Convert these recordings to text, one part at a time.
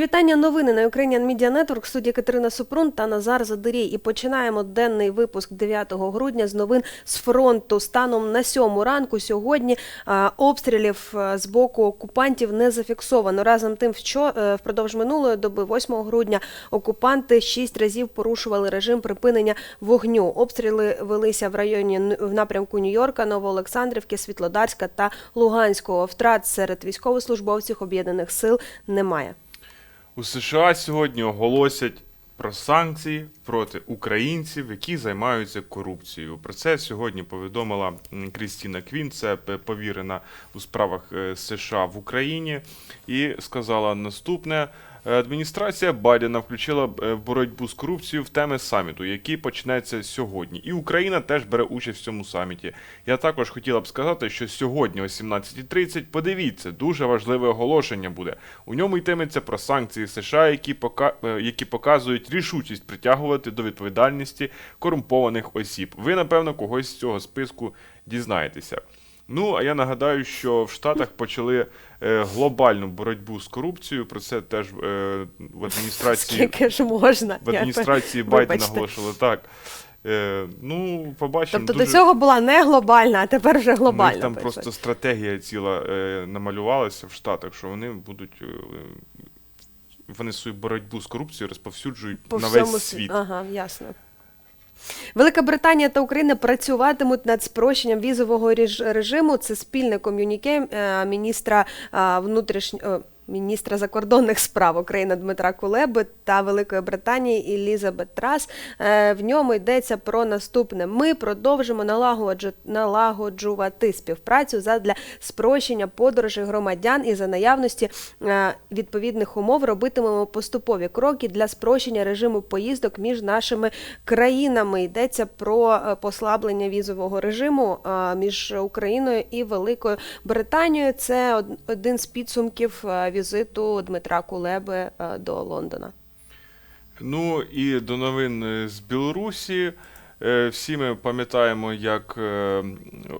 Вітання. Новини на Ukrainian Media Network. Студії Катерина Супрун та Назар Задирій. І починаємо денний випуск 9 грудня з новин з фронту. Станом на сьому ранку сьогодні обстрілів з боку окупантів не зафіксовано. Разом тим, що е, впродовж минулої доби, 8 грудня, окупанти шість разів порушували режим припинення вогню. Обстріли велися в районі в напрямку Нью-Йорка, Новоолександрівки, Світлодарська та Луганського. Втрат серед військовослужбовців об'єднаних сил немає. У США сьогодні оголосять про санкції проти українців, які займаються корупцією. Про це сьогодні повідомила Крістіна Квін, це повірена у справах е, США в Україні, і сказала наступне. Адміністрація Байдена включила е, боротьбу з корупцією в теми саміту, який почнеться сьогодні. І Україна теж бере участь в цьому саміті. Я також хотіла б сказати, що сьогодні о 17.30, подивіться, дуже важливе оголошення буде. У ньому йтиметься про санкції США, які, пока... е, які показують рішучість притягувати до відповідальності корумпованих осіб. Ви, напевно, когось з цього списку дізнаєтеся. Ну, а я нагадаю, що в Штатах почали е, глобальну боротьбу з корупцією. Про це теж е, в адміністрації Скільки ж можна? в адміністрації Байдена вибачте. оголошували так. Е, ну, побачимо. Тобто дуже... до цього була не глобальна, а тепер вже У них глобальна. там пише. просто стратегія ціла е, намалювалася в Штатах, що вони будуть. Е, вони свою боротьбу з корупцією розповсюджують по на всьому весь сві- світ. Ага, ясно. Велика Британія та Україна працюватимуть над спрощенням візового реж- режиму. Це спільне ком'юніке е, міністра е, внутрішнього. Міністра закордонних справ України Дмитра Кулеби та Великої Британії Елізабет Трас. Е, В ньому йдеться про наступне: ми продовжимо налагоджу- налагоджувати співпрацю задля спрощення подорожей громадян і за наявності е, відповідних умов робитимемо поступові кроки для спрощення режиму поїздок між нашими країнами. Йдеться про е, послаблення візового режиму між Україною і Великою Британією. Це один з підсумків е, візиту Дмитра Кулеби е, до Лондона. Ну і до новин е, з Білорусі. Е, Всі ми пам'ятаємо, як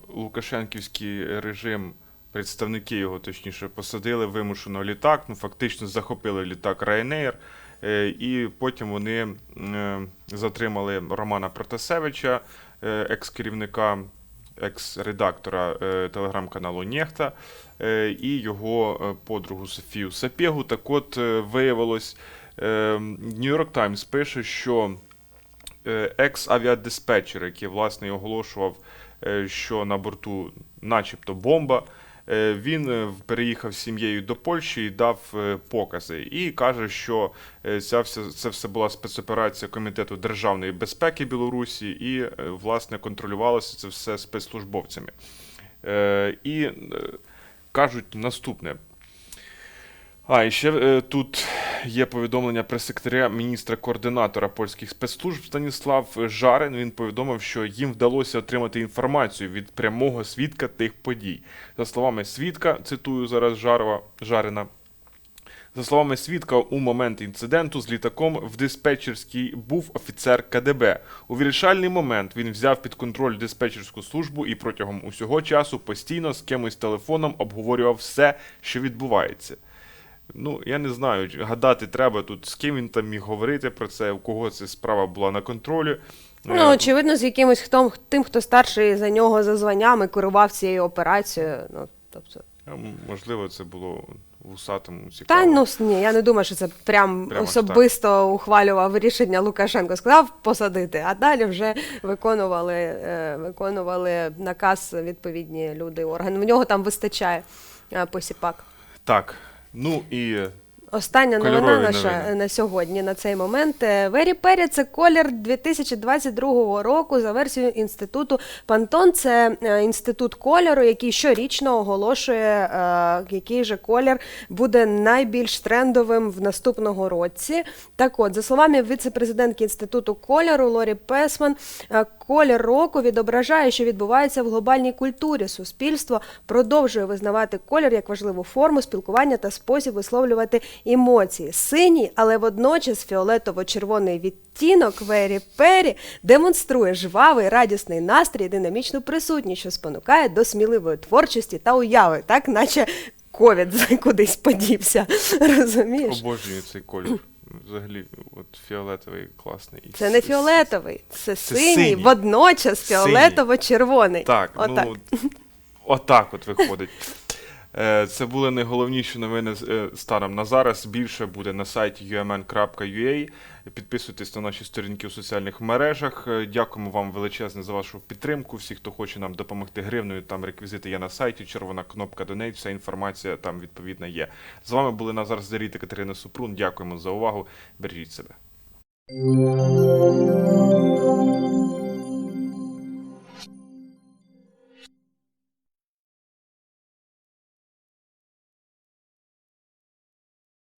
Лукашенківський режим, представники його точніше, посадили вимушено літак, ну фактично захопили літак Ryanair, і потім вони затримали Романа Протасевича, екс-керівника, екс-редактора е, телеграм-каналу Нєхта, е, і його е, подругу Софію Сапєгу. Так от виявилось, Нью-Йорк Таймс пише, що екс-авіадиспетчер, який власне оголошував, що на борту начебто бомба, він е, переїхав з сім'єю до Польщі і дав е, покази. І каже, що е, ця це все була спецоперація Комітету державної безпеки Білорусі, і е, власне контролювалося це все спецслужбовцями. Е, І е, кажуть наступне. А, і ще е, тут є повідомлення прес-секретаря міністра-координатора польських спецслужб Станіслав Жарин. Він повідомив, що їм вдалося отримати інформацію від прямого свідка тих подій. За словами свідка, цитую зараз Жарова Жарина. За словами свідка, у момент інциденту з літаком в диспетчерській був офіцер КДБ. У вирішальний момент він взяв під контроль диспетчерську службу і протягом усього часу постійно з кимось телефоном обговорював все, що відбувається. Ну, я не знаю, гадати треба тут, з ким він там міг говорити про це, у кого ця справа була на контролі. Ну, Е, очевидно, з якимось хто, тим, хто старший за нього за званнями керував цією операцією. Ну, тобто, Можливо, це було вусатому Та ну ні, я не думаю, що це прям Прямо особисто ухвалював рішення Лукашенко. Сказав посадити, а далі вже виконували, е, виконували наказ відповідні люди, органи. В нього там вистачає е, посіпак. Так, ну і Остання новина наша новини. на сьогодні на цей момент. Е, Вері Пері це колір 2022 року за версією інституту Пантон. Це е, інститут кольору, який щорічно оголошує, е, який же колір буде найбільш трендовим в наступного році. Так от, за словами віце-президентки інституту кольору Лорі Песман, колір року відображає, що відбувається в глобальній культурі. Суспільство продовжує визнавати колір як важливу форму спілкування та спосіб висловлювати емоції. Синій, але водночас фіолетово-червоний відтінок Вері Пері демонструє жвавий, радісний настрій, динамічну присутність, що спонукає до сміливої творчості та уяви, так наче ковід кудись подівся. Розумієш? Обожнюю цей колір. Взагалі, от фіолетовий класний. Це не фіолетовий, це синій, синій. водночас фіолетово-червоний. Так, Отак. ну отак от виходить. Е, Це були найголовніші новини е, станом на зараз. Більше буде на сайті umn.ua. Підписуйтесь на наші сторінки у соціальних мережах. Е, Дякуємо вам величезне за вашу підтримку. Всі, хто хоче нам допомогти гривною, там реквізити є на сайті. Червона кнопка Donate, вся інформація там відповідна є. З вами були Назар Зарій та Катерина Супрун. Дякуємо за увагу. Бережіть себе.